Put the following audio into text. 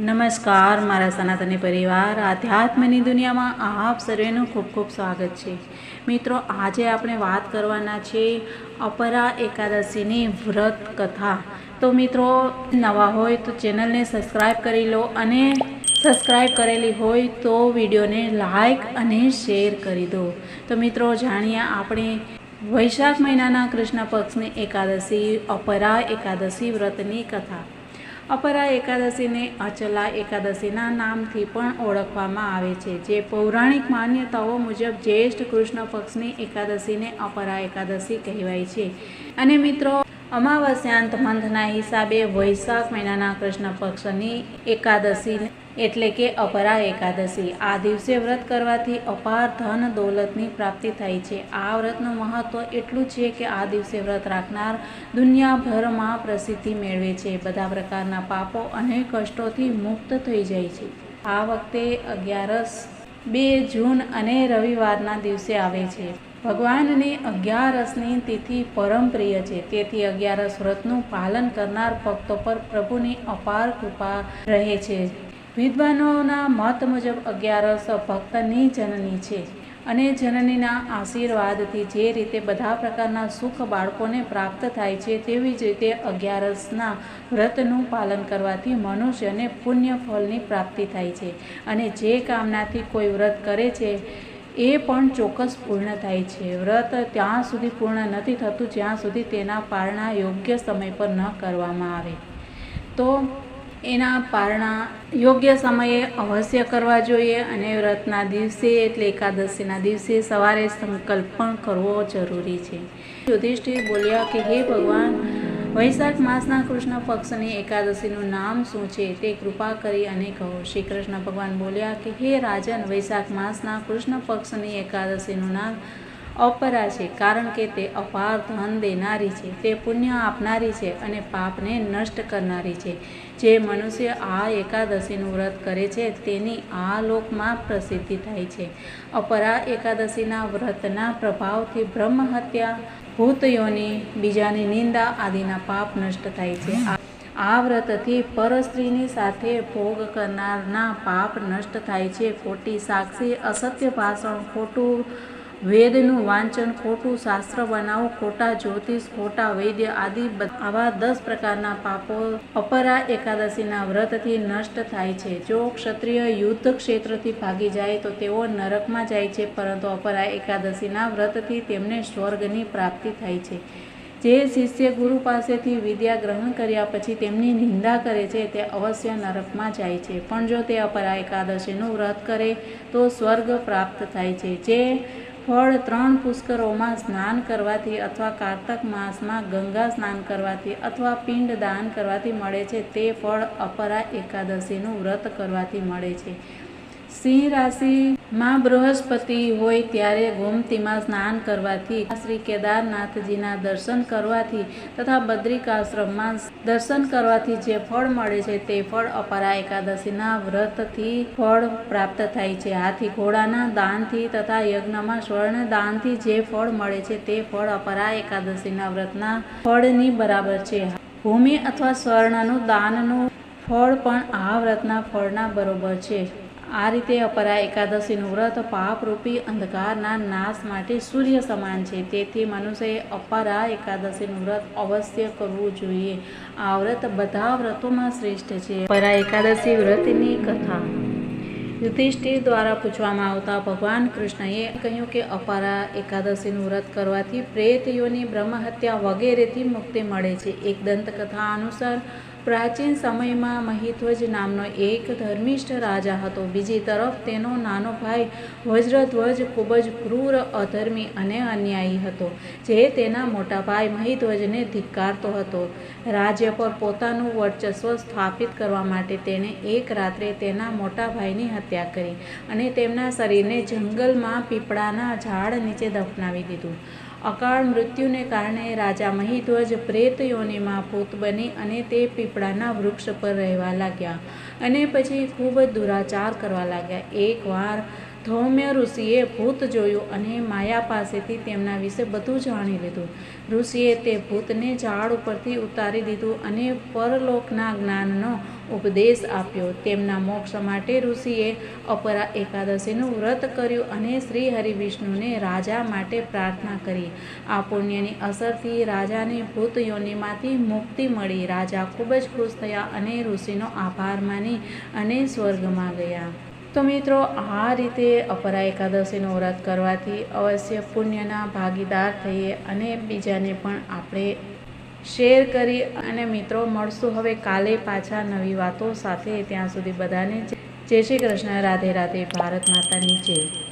નમસ્કાર, મારા સનાતની પરિવાર, આધ્યાત્મની દુનિયામાં આપ સર્વેનું ખૂબ ખૂબ સ્વાગત છે. મિત્રો, આજે આપણે વાત કરવાના છે અપરા એકાદશીની વ્રત કથા. તો મિત્રો, નવા હોય તો ચેનલને સબસ્ક્રાઈબ કરી લો અને સબસ્ક્રાઈબ કરેલી હોય તો વિડીયોને લાઈક અને શેર કરી દો. તો મિત્રો, જાણીએ આપણે વૈશાખ મહિનાના કૃષ્ણ પક્ષની એકાદશી અપરા એકાદશી વ્રતની કથા. અપરા એકાદશીને અચલા એકાદશીના નામથી પણ ઓળખવામાં આવે છે, જે પૌરાણિક માન્યતાઓ મુજબ જ્યેષ્ઠ કૃષ્ણ પક્ષની એકાદશીને અપરા એકાદશી કહેવાય છે. અને મિત્રો અમાવસ્યાંત મંથના હિસાબે વૈશાખ મહિનાના કૃષ્ણ પક્ષની એકાદશી એટલે કે અપરા એકાદશી. આ દિવસે વ્રત કરવાથી અપાર ધન દોલતની પ્રાપ્તિ થાય છે. આ વ્રતનું મહત્વ એટલું છે કે આ દિવસે વ્રત રાખનાર દુનિયાભરમાં પ્રસિદ્ધિ મેળવે છે. બધા પ્રકારના પાપો અને કષ્ટોથી મુક્ત થઈ જાય છે. આ વખતે અગિયારસ બે જૂન અને રવિવારના દિવસે આવે છે. ભગવાનની અગિયારસની તિથિ પરમ પ્રિય છે. તેથી અગિયારસ વ્રતનું પાલન કરનાર ભક્તો પર પ્રભુની અપાર કૃપા રહે છે. વિદ્વાનોના મત મુજબ અગિયારસ ભક્તની જનની છે અને જનનીના આશીર્વાદથી જે રીતે બધા પ્રકારના સુખ બાળકોને પ્રાપ્ત થાય છે, તેવી જ રીતે અગિયારસના વ્રતનું પાલન કરવાથી મનુષ્યને પુણ્ય ફળની પ્રાપ્તિ થાય છે. અને જે કામનાથી કોઈ વ્રત કરે છે એ પણ ચોક્કસ પૂર્ણ થાય છે. વ્રત ત્યાં સુધી પૂર્ણ નથી થતું, જ્યાં સુધી તેના પારણા યોગ્ય સમય પર ન કરવામાં આવે. તો એના પારણા યોગ્ય સમયે અવશ્ય કરવા જોઈએ અને વ્રતના દિવસે એટલે એકાદશીના દિવસે સવારે સંકલ્પ પણ કરવો જરૂરી છે. યુધિષ્ઠિર બોલ્યા કે, હે ભગવાન વૈશાખ માસના કૃષ્ણ પક્ષની એકાદશીનું નામ શું છે તે કૃપા કરી અને કહો. શ્રી કૃષ્ણ ભગવાન બોલ્યા કે, હે રાજન, વૈશાખ માસના કૃષ્ણ પક્ષની એકાદશીનું નામ અપરા છે, કારણ કે તે અપાર ધન દેનારી છે, તે પુણ્ય આપનારી છે અને પાપને નષ્ટ કરનારી છે. જે મનુષ્ય આ એકાદશીનું વ્રત કરે છે, તેની આ લોકમાં પ્રસિદ્ધિ થાય છે. અપરા એકાદશીના વ્રતના પ્રભાવથી બ્રહ્મ હત્યા ભૂતયોની, બીજાની નિંદા આદિના પાપ નષ્ટ થાય છે. આ વ્રતથી પરસ્ત્રીની સાથે ભોગ કરનારના પાપ નષ્ટ થાય છે. ખોટી સાક્ષી, અસત્ય ભાષણ, ખોટું વેદનું વાંચન, ખોટું શાસ્ત્ર બનાવવું ખોટા જ્યોતિષ, ખોટા વૈદ્ય આદિ આવા દસ પ્રકારના પાપો અપરા એકાદશીના વ્રતથી નષ્ટ થાય છે. જો ક્ષત્રિય યુદ્ધ ક્ષેત્રથી ભાગી જાય, તો તેઓ નરકમાં જાય છે, પરંતુ અપરા એકાદશીના વ્રતથી તેમને સ્વર્ગની પ્રાપ્તિ થાય છે. જે શિષ્ય ગુરુ પાસેથી વિદ્યા ગ્રહણ કર્યા પછી તેમની નિંદા કરે છે, તે અવશ્ય નરકમાં જાય છે. પણ જો તે અપરા એકાદશીનું વ્રત કરે, તો સ્વર્ગ પ્રાપ્ત થાય છે. જે ફળ ત્રણ પુષ્કરોમાં સ્નાન કરવાથી અથવા કાર્તક માસમાં ગંગા સ્નાન કરવાથી અથવા પિંડ દાન કરવાથી મળે છે. તે ફળ અપરા એકાદશીનું વ્રત કરવાથી મળે છે. સિંહ રાશિમાં બૃહસ્પતિ હોય ત્યારે ગોમતીમાં સ્નાન કરવાથી, શ્રી કેદારનાથજીના દર્શન કરવાથી તથા બદ્રિકાશ્રમમાં દર્શન કરવાથી જે ફળ મળે છે તે ફળ અપરા એકાદશીના વ્રતથી ફળ પ્રાપ્ત થાય છે. આથી ઘોડાના દાનથી તથા યજ્ઞમાં સ્વર્ણ દાનથી જે ફળ મળે છે તે ફળ અપરા એકાદશીના વ્રતના ફળની બરાબર છે. ભૂમિ અથવા સ્વર્ણનું દાનનું ફળ પણ આ વ્રતના ફળના બરોબર છે. આ રીતે અપરા એકાદશીનું વ્રત પાપરૂપી અંધકારના નાશ માટે સૂર્ય સમાન છે. તેથી મનુષ્યએ અપરા એકાદશીનું વ્રત અવશ્ય કરવું જોઈએ. આ વ્રત બધા વ્રતોમાં શ્રેષ્ઠ છે. અપરા એકાદશી વ્રતની કથા. યુધિષ્ઠિર દ્વારા પૂછવામાં આવતા ભગવાન કૃષ્ણએ કહ્યું કે અપારા એકાદશીનું વ્રત કરવાથી પ્રેતયોની બ્રહ્મહત્યા વગેરેથી મુક્તિ મળે છે. એક દંતકથા અનુસાર પ્રાચીન સમયમાં મહિધ્વજ નામનો એક ધર્મિષ્ઠ રાજા હતો. બીજી તરફ તેનો નાનો ભાઈ વજ્રધ્વજ ખૂબ જ ક્રૂર, અધર્મી અને અન્યાયી હતો, જે તેના મોટા ભાઈ મહિધ્વજને ધિક્કારતો હતો. રાજ્ય પર પોતાનું વર્ચસ્વ સ્થાપિત કરવા માટે તેણે એક રાત્રે તેના મોટા ભાઈની હત્યા કરી અને તેમના શરીરને જંગલમાં પીપળાના ઝાડ નીચે દફનાવી દીધું. અકાળ મૃત્યુને કારણે રાજા મહિધ્વજ પ્રેત યોનિમાં ભૂત બની અને તે પીપળાના વૃક્ષ પર રહેવા લાગ્યા અને પછી ખૂબ દુરાચાર કરવા લાગ્યા. એકવાર ધૌમ્ય ઋષિએ ભૂત જોયું અને માયા પાસેથી તેમના વિશે બધું જાણી લીધું. ઋષિએ તે ભૂતને ઝાડ ઉપરથી ઉતારી દીધું અને પરલોકના જ્ઞાનનો ઉપદેશ આપ્યો. તેમના મોક્ષ માટે ઋષિએ અપરા એકાદશીનું વ્રત કર્યું અને શ્રી હરિવિષ્ણુને રાજા માટે પ્રાર્થના કરી. આ પુણ્યની અસરથી રાજાને ભૂત યોનિમાંથી મુક્તિ મળી. રાજા ખૂબ જ ખુશ થયા અને ઋષિનો આભાર માની અને સ્વર્ગમાં ગયા. તો મિત્રો, આ રીતે અપરા એકાદશીનું વ્રત કરવાથી અવશ્ય પુણ્યના ભાગીદાર થઈએ અને બીજાને પણ આપણે શેર કરી અને મિત્રો, મળશું હવે કાલે પાછા નવી વાતો સાથે. ત્યાં સુધી બધાને જય શ્રી કૃષ્ણ. રાધે રાધે. ભારત માતાની જય.